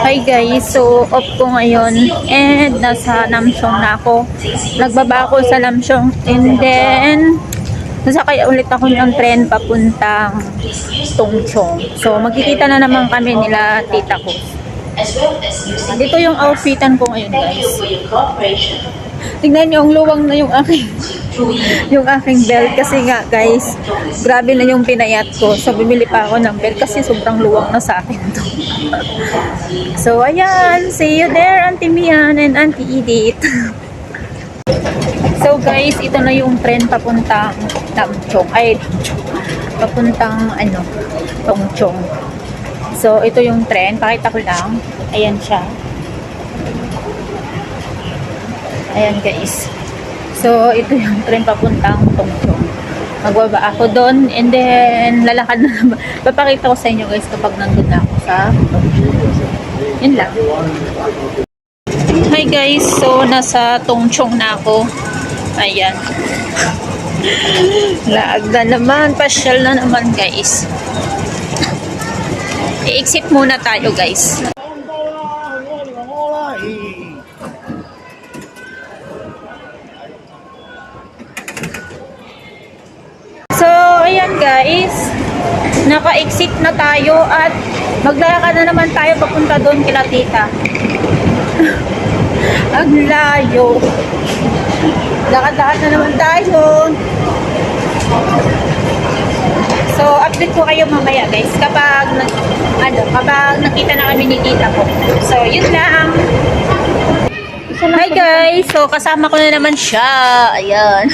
Hi guys, so off ko ngayon and nasa Namsong na ako. Nagbaba ako sa Namsong and then nasakay ulit ako ng tren papuntang Tongchong. So magkikita na naman kami nila tita ko. Dito yung outfitan ko ngayon guys. Tingnan niyo, ang luwang na yung aking yung aking belt kasi nga guys, grabe na yung pinayat ko. So bumili pa ako ng belt kasi sobrang luwang na sa akin to. so ayan, see you there Auntie Mian and Auntie Edith. so guys, ito na yung tren papuntang Tamchong. Ay, Tamchong. Papuntang ano, Tongchong. So ito yung tren, pakita ko lang. Ayan siya. Ayan guys. So, ito yung tren papuntang Tongchong. Magbaba ako doon and then lalakad na naman. Papakita ko sa inyo guys kapag nandun na ako sa. Yun lang. Hi guys, so nasa Tongchong na ako. Ayan. Laag na naman, pasyal na naman guys. I-exit muna tayo guys. So, ayan guys. Naka-exit na tayo at maglalakad na naman tayo papunta doon kila tita. Ang layo. Lakad-lakad na naman tayo. So, update ko kayo mamaya guys kapag ano, kapag nakita na kami ni tita ko. So, yun lang. Hi guys! So, kasama ko na naman siya. Ayan.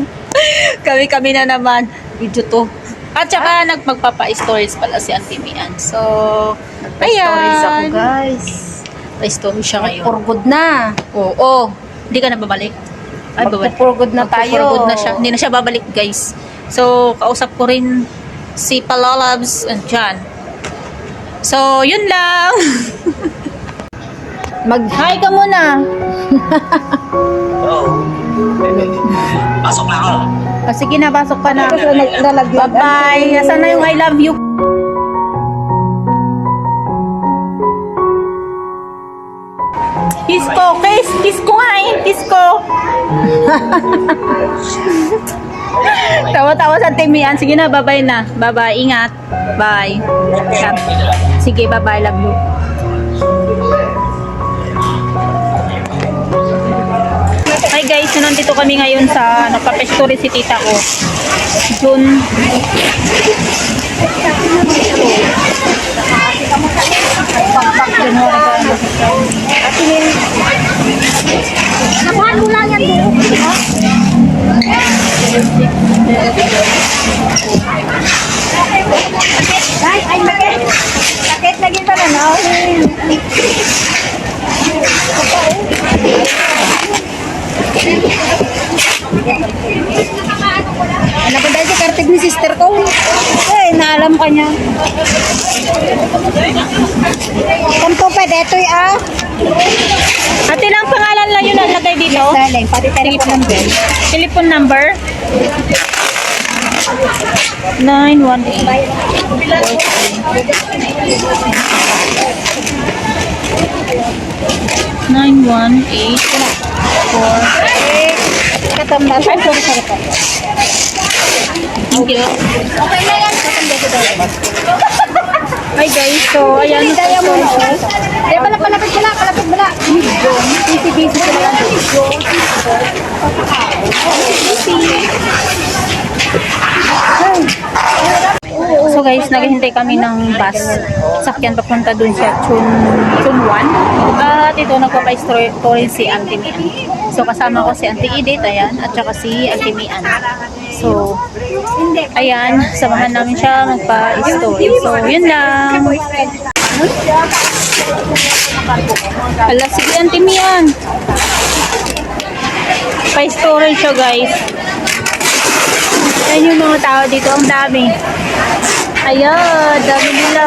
Kami-kami na naman. Video to. At saka nagpagpapa-stories pala si Auntie Mian. So, Stories ako ayan. guys. Pa-story siya ngayon. For good na. Oo. Hindi ka na babalik. Ay, babalik. For good na tayo. Magpo-for good na siya. Hindi na siya babalik, guys. So, kausap ko rin si Palalabs and John. So, yun lang. Mag-hi ka muna. Pasok na ako. O, sige na, pasok ka na. Bye-bye. Asan na yung I love you? Kiss ko, kiss, kiss ko nga eh, kiss ko. Tawa-tawa sa timian. Sige na, bye-bye na. Bye-bye, ingat. Bye. Sige, bye-bye, love you. Nandito kami ngayon sa nagpapestory si tita ko. June Nakuhan mo lang yan doon. Guys, ay sakit. Sakit lagi pa na, Anak ko dahil si kartig ni sister ko. Eh, naalam ka niya. Kanto pa, detoy ah. Ate lang pangalan lang yun nalagay dito. Darling, pati telephone number. Telephone number 918 918 Katamba. Ay, sorry, sorry, sorry. Thank you. Okay na yan. Katamba ko daw. Hi guys, so ayan. Daya mo na. Daya pala, palapit na, palapit mo na. Easy, busy ko lang. So guys, naghihintay kami ng bus. Sakyan papunta dun sa Chun, Chunwan. At ito, nagpapa-story si Auntie Mian. So kasama ko si Auntie Edith, ayan, at saka si Auntie Mian. So, ayan, samahan namin siya magpa-story. So, yun lang. Ala, sige Auntie Mian. Pa-story siya guys. Ayan yung mga tao dito, ang dami. Ayan, dami nila.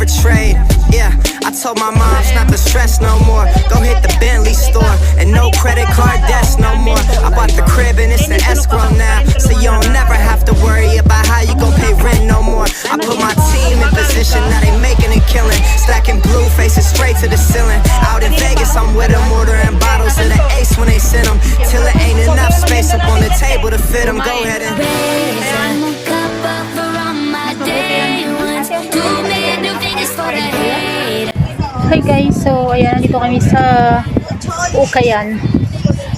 never trade. Yeah, I told my moms not to stress no more. Go hit the Bentley store and no credit card debts no more. I bought the crib and it's an escrow now, so you don't never have to worry about how you gon' pay rent no more. I put my team in position, now they making a killing. Stacking blue faces straight to the ceiling. Out in Vegas, I'm with them, ordering bottles of the ace when they send them. Till it ain't enough space up on the table to fit them. Go ahead so ayan, nandito kami sa Ukayan.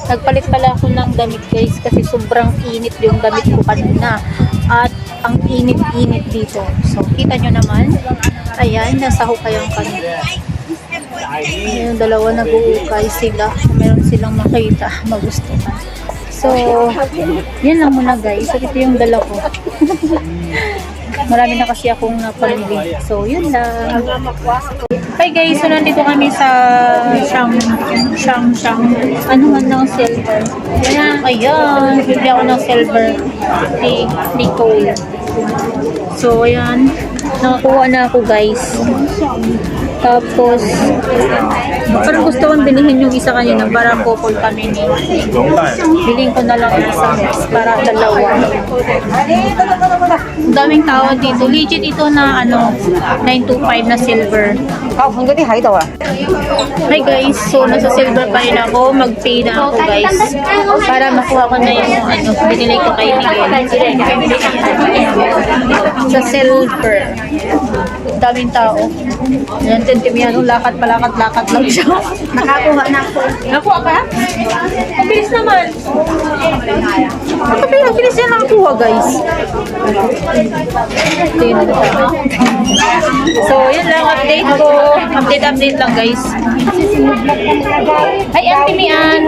Nagpalit pala ako ng damit guys kasi sobrang init yung damit ko kanina. At ang init-init dito. So, kita nyo naman. Ayan, nasa Ukayan kami. Yung dalawa nag-uukay sila. Meron silang makita, magustuhan. So, yun lang muna guys. So, ito yung dala ko. Marami na kasi akong napamili. So, yun lang. Hi guys, so nandito kami sa Shang, Shang, Shang, ano man ng silver. Ayan, ayan, bibili ako ng silver ni Nicole. So, ayan, nakakuha na ako guys. Tapos, parang gusto kong bilhin yung isa kanina, parang couple kami ni. Bilhin ko na lang yung isa para dalawa. Ang daming tao dito. Legit ito na ano, 925 na silver. Hi guys, so nasa silver pa rin ako. Mag-pay na ako guys. Para makuha ko na yung ano, binili ko kay Miguel. Sa silver. Daming tao. Yan, tentimiano, lakad palakad, lakad lang siya. Nakakuha na ako. Nakuha ka? Ang bilis naman. Ang bilis, yan nakakuha guys. So, yun lang, update ko. Update, update lang guys. Hi, Auntie Mian.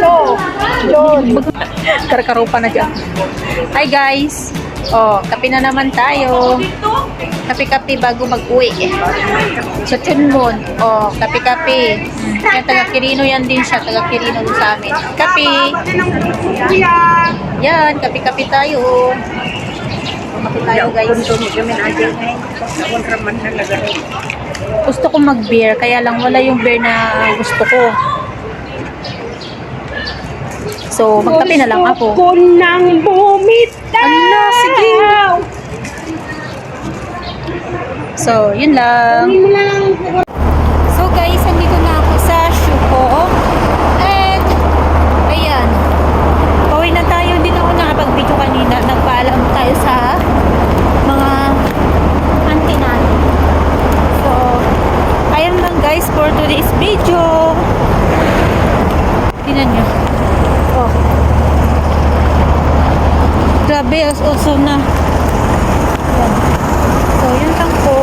So, yun. Karkarupa na dyan. Hi guys. Oh, kape na naman tayo. Kape-kape bago mag-uwi. Sa Chunmon. Oh, kape-kape. Yan, taga-Kirino yan din siya. Taga-Kirino din sa amin. Kape. Yan, kape-kape tayo. Kape tayo guys. Gusto ko mag-beer, kaya lang wala yung beer na gusto ko. So, magkape na lang ako. Gusto ko nang bumitaw. Ala, sige. So, yun lang. So guys, andito na ako sa Shuko. And, ayan. Pauwi na tayo. Hindi na ako nakapag-video kanina. Nagpaalam tayo sa mga auntie natin. So, ayan lang guys for today's video. Tingnan nyo. Oh. Grabe, as also na. Ayan. So, yun lang po.